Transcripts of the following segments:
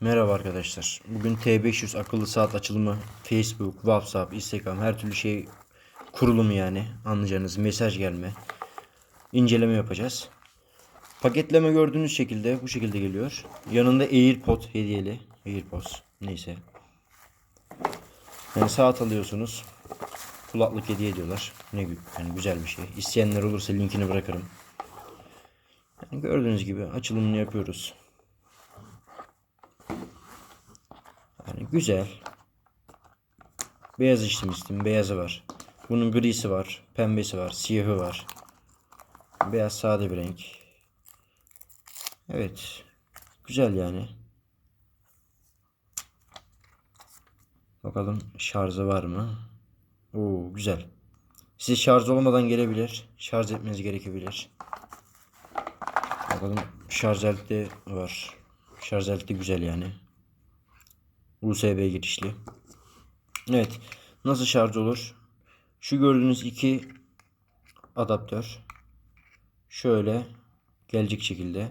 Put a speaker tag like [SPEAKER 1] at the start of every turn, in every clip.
[SPEAKER 1] Merhaba arkadaşlar. Bugün T500 akıllı saat açılımı Facebook, WhatsApp, Instagram her türlü şey kurulumu yani anlayacağınız mesaj gelme inceleme yapacağız. Paketleme gördüğünüz şekilde bu şekilde geliyor. Yanında AirPod hediyeli. AirPods neyse. Yani saat alıyorsunuz. Kulaklık hediye ediyorlar. Ne yani güzel bir şey. İsteyenler olursa linkini bırakırım. Yani gördüğünüz gibi açılımını yapıyoruz. Yani güzel. Beyaz işlemiştim. Beyazı var. Bunun grisi var. Pembesi var. Siyahı var. Beyaz sade bir renk. Evet. Güzel yani. Bakalım şarjı var mı? Oo güzel. Size şarj olmadan gelebilir. Şarj etmeniz gerekebilir. Bakalım şarj aleti var. Şarj aleti güzel yani. USB girişli. Evet. Nasıl şarj olur? Şu gördüğünüz iki adaptör şöyle gelecek şekilde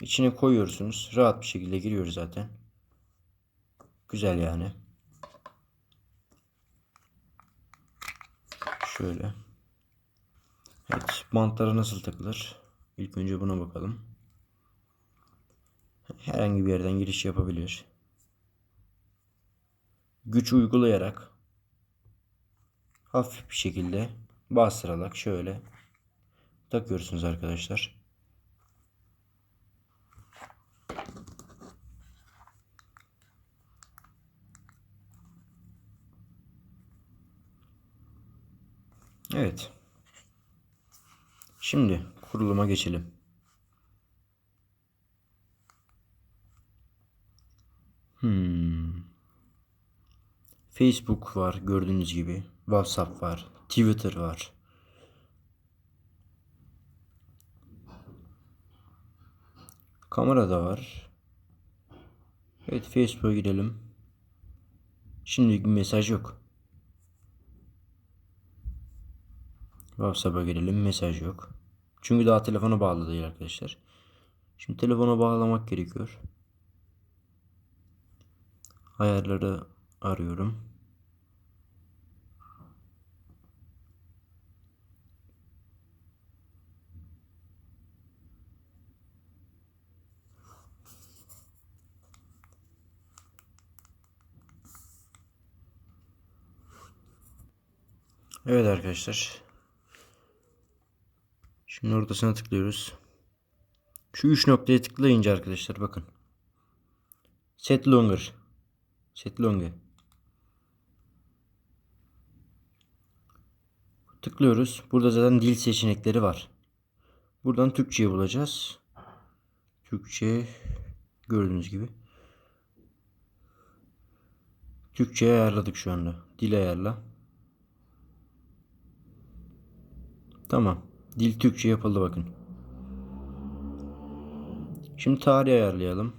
[SPEAKER 1] içine koyuyorsunuz. Rahat bir şekilde giriyor zaten. Güzel yani. Şöyle. Evet. Bantlara nasıl takılır? İlk önce buna bakalım. Herhangi bir yerden giriş yapabilir güç uygulayarak hafif bir şekilde bastırarak şöyle takıyorsunuz arkadaşlar. Evet. Şimdi kuruluma geçelim. Facebook var gördüğünüz gibi. WhatsApp var. Twitter var. Kamera da var. Evet Facebook'a girelim. Şimdi bir mesaj yok. WhatsApp'a girelim mesaj yok. Çünkü daha telefona bağlı değil arkadaşlar. Şimdi telefona bağlamak gerekiyor. Ayarları arıyorum. Evet arkadaşlar. Şimdi ortasına tıklıyoruz. Şu üç noktaya tıklayınca arkadaşlar bakın. Set longer. Set longer. Tıklıyoruz. Burada zaten dil seçenekleri var. Buradan Türkçeyi bulacağız. Türkçe gördüğünüz gibi. Türkçe'ye ayarladık şu anda. Dil ayarla. Tamam. Dil Türkçe yapıldı bakın. Şimdi tarih ayarlayalım.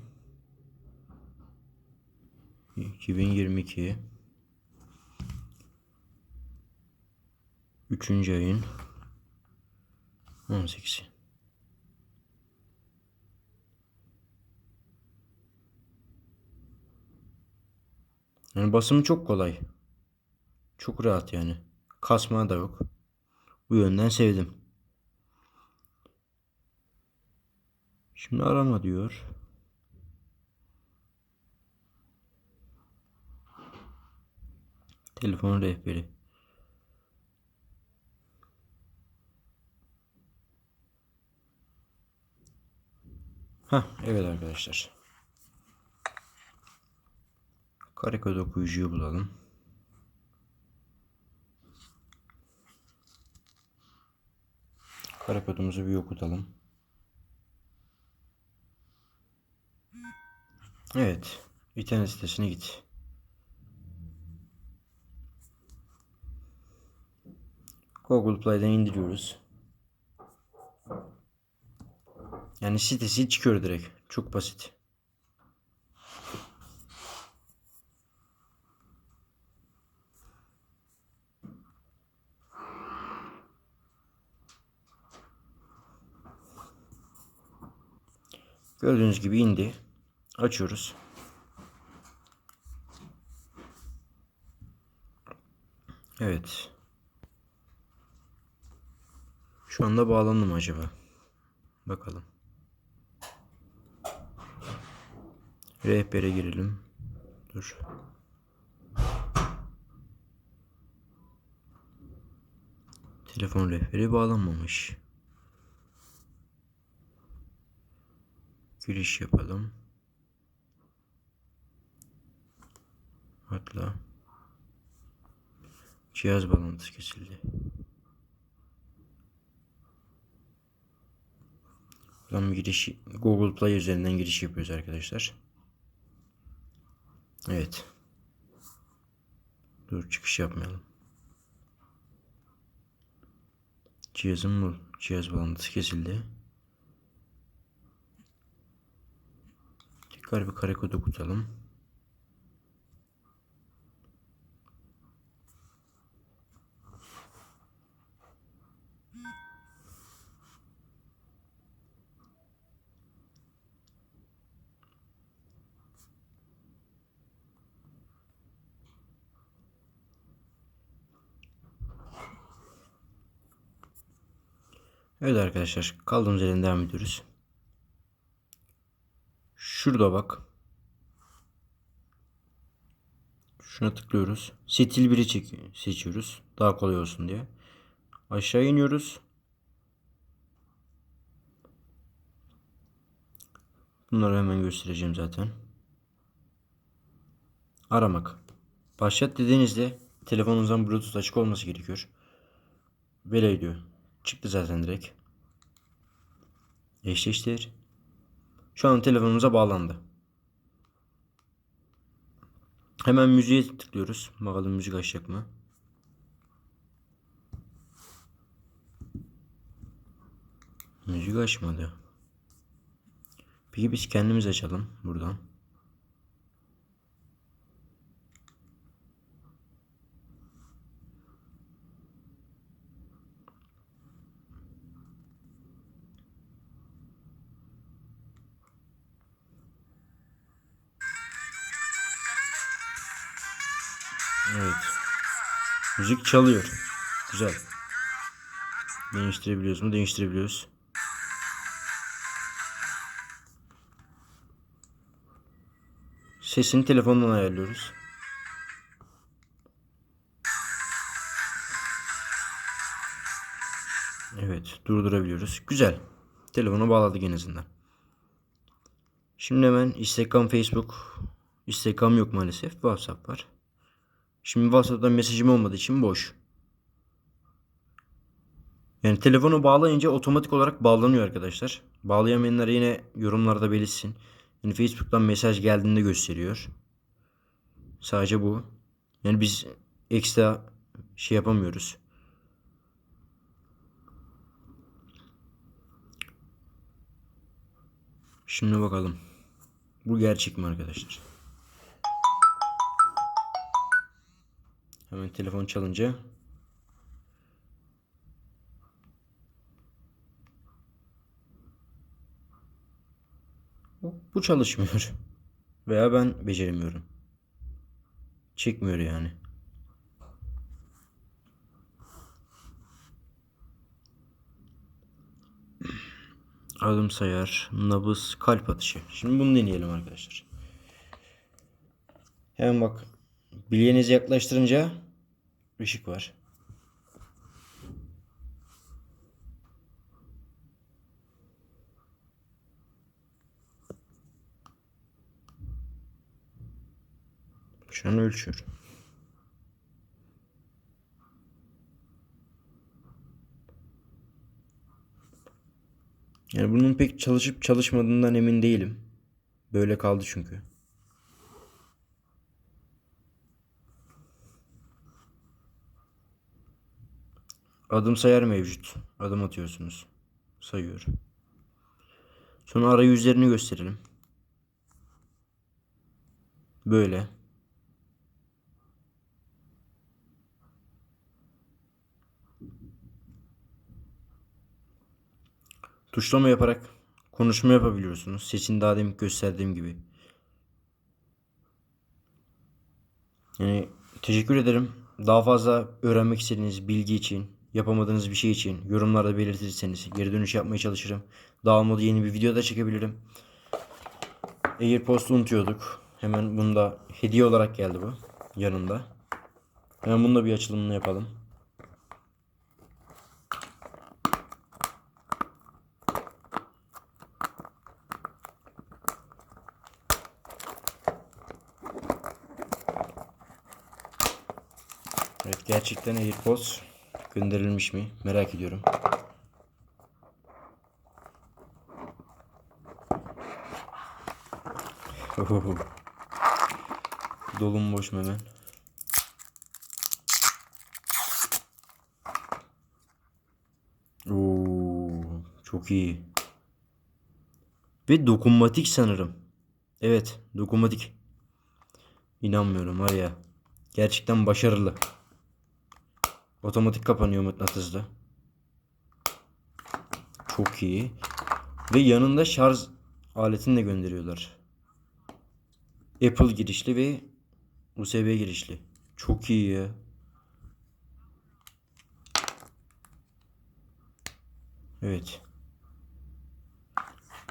[SPEAKER 1] 2022 Üçüncü ayın 18'i. Yani basımı çok kolay. Çok rahat yani. Kasma da yok. Bu yönden sevdim. Şimdi arama diyor. Telefon rehberi. Ha evet arkadaşlar. Karekod okuyucuyu bulalım. Karekodumuzu bir okutalım. Evet. İnternet sitesine git. Google Play'den indiriyoruz. Yani sitesi çıkıyor direkt. Çok basit. Gördüğünüz gibi indi. Açıyoruz. Evet. Şu anda bağlandı mı acaba? Bakalım. Rehbere girelim. Dur. Telefon rehberi bağlanmamış. Giriş yapalım. Atla. Cihaz bağlantısı kesildi. Buradan giriş Google Play üzerinden giriş yapıyoruz arkadaşlar. Evet. Dur çıkış yapmayalım. Cihazım bu. Cihaz bağlantısı kesildi. Tekrar bir kare kod okutalım. Evet arkadaşlar kaldığımız yerden devam ediyoruz. Şurada bak. Şuna tıklıyoruz. Stil 1'i çek seçiyoruz. Daha kolay olsun diye. Aşağı iniyoruz. Bunları hemen göstereceğim zaten. Aramak. Başlat dediğinizde telefonunuzdan Bluetooth açık olması gerekiyor. Böyle diyor. Çıktı zaten direkt. Eşleştir. Şu an telefonumuza bağlandı. Hemen müziğe tıklıyoruz. Bakalım müzik açacak mı? Müzik açmadı. Peki biz kendimiz açalım buradan. Müzik çalıyor. Güzel. Değiştirebiliyoruz mu? Değiştirebiliyoruz. Sesini telefondan ayarlıyoruz. Evet, durdurabiliyoruz. Güzel. Telefona bağladık en azından. Şimdi hemen Instagram, Facebook. Instagram yok maalesef. WhatsApp var. Şimdi WhatsApp'tan mesajım olmadığı için boş. Yani telefonu bağlayınca otomatik olarak bağlanıyor arkadaşlar. Bağlayamayanlar yine yorumlarda belirtsin. Yani Facebook'tan mesaj geldiğinde gösteriyor. Sadece bu. Yani biz ekstra şey yapamıyoruz. Şimdi bakalım. Bu gerçek mi arkadaşlar? Hemen telefon çalınca bu çalışmıyor. Veya ben beceremiyorum. Çekmiyor yani. Adım sayar, nabız, kalp atışı. Şimdi bunu deneyelim arkadaşlar. Hemen bak. Bilyenizi yaklaştırınca ışık var. Şu an ölçüyor. Yani bunun pek çalışıp çalışmadığından emin değilim. Böyle kaldı çünkü. Adım sayar mevcut. Adım atıyorsunuz. Sayıyor. Sonra arayüzlerini gösterelim. Böyle. Tuşlama yaparak konuşma yapabiliyorsunuz. Seçin daha demin gösterdiğim gibi. Yani teşekkür ederim. Daha fazla öğrenmek istediğiniz bilgi için, yapamadığınız bir şey için yorumlarda belirtirseniz geri dönüş yapmaya çalışırım. Olmadı yeni bir video da çekebilirim. AirPods'u unutuyorduk. Hemen bunu da hediye olarak geldi bu yanında. Hemen bunu da bir açılımını yapalım. Evet gerçekten AirPods gönderilmiş mi? Merak ediyorum. Ohoho. Dolum boş hemen. Oo, çok iyi. Ve dokunmatik sanırım. Evet, dokunmatik. İnanmıyorum var ya. Gerçekten başarılı. Otomatik kapanıyor mıknatısla. Çok iyi. Ve yanında şarj aletini de gönderiyorlar. Apple girişli ve USB girişli. Çok iyi ya. Evet.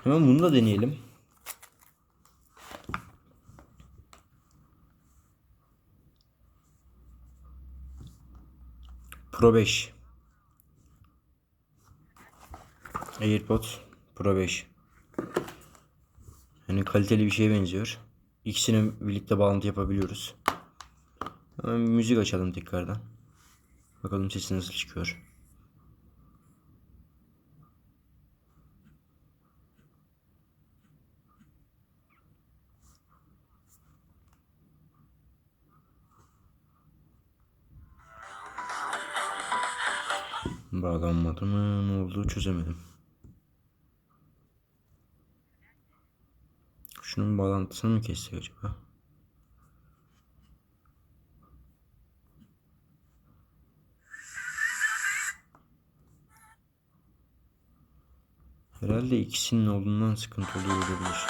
[SPEAKER 1] Hemen bunu da deneyelim. Pro 5. AirPods Pro 5. Yani kaliteli bir şeye benziyor. İkisini birlikte bağlantı yapabiliyoruz. Hemen müzik açalım tekrardan. Bakalım sesi nasıl çıkıyor. Bağlanmadı mı? Ne oldu çözemedim. Şunun bağlantısını mı kessek acaba? Herhalde ikisinin olduğundan sıkıntı oluyor olabilir.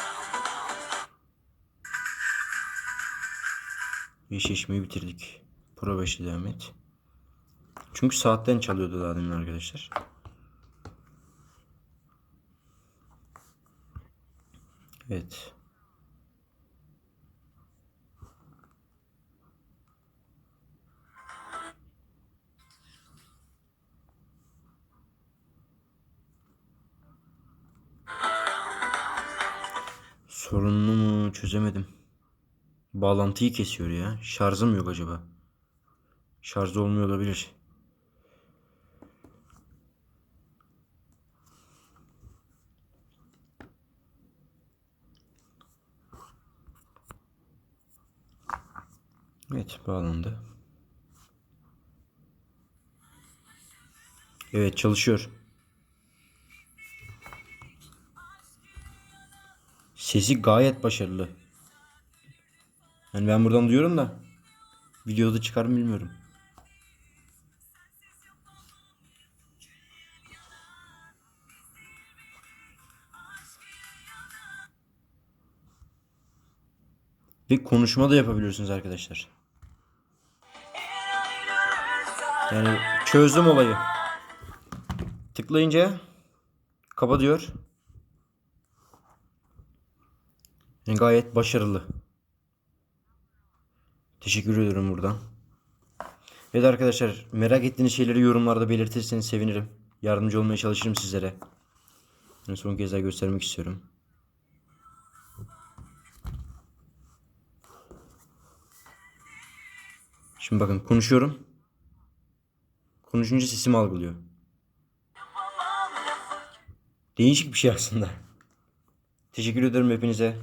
[SPEAKER 1] Eşleşmeyi bitirdik. Pro 5'e devam et. Çünkü saatten çalıyordu daha demin arkadaşlar. Evet. Sorunlu mu çözemedim. Bağlantıyı kesiyor ya. Şarjım yok acaba. Şarj olmuyor olabilir. Evet bağlandı. Evet çalışıyor. Sesi gayet başarılı. Yani ben buradan duyuyorum da videoda çıkar mı bilmiyorum. Ve konuşma da yapabiliyorsunuz arkadaşlar. Yani çözdüm olayı. Tıklayınca kapa diyor. Yani gayet başarılı. Teşekkür ediyorum buradan. Evet arkadaşlar merak ettiğiniz şeyleri yorumlarda belirtirseniz sevinirim. Yardımcı olmaya çalışırım sizlere. Yani son kez daha göstermek istiyorum. Şimdi bakın konuşuyorum. Konuşunca sesimi algılıyor. Değişik bir şey aslında. Teşekkür ederim hepinize.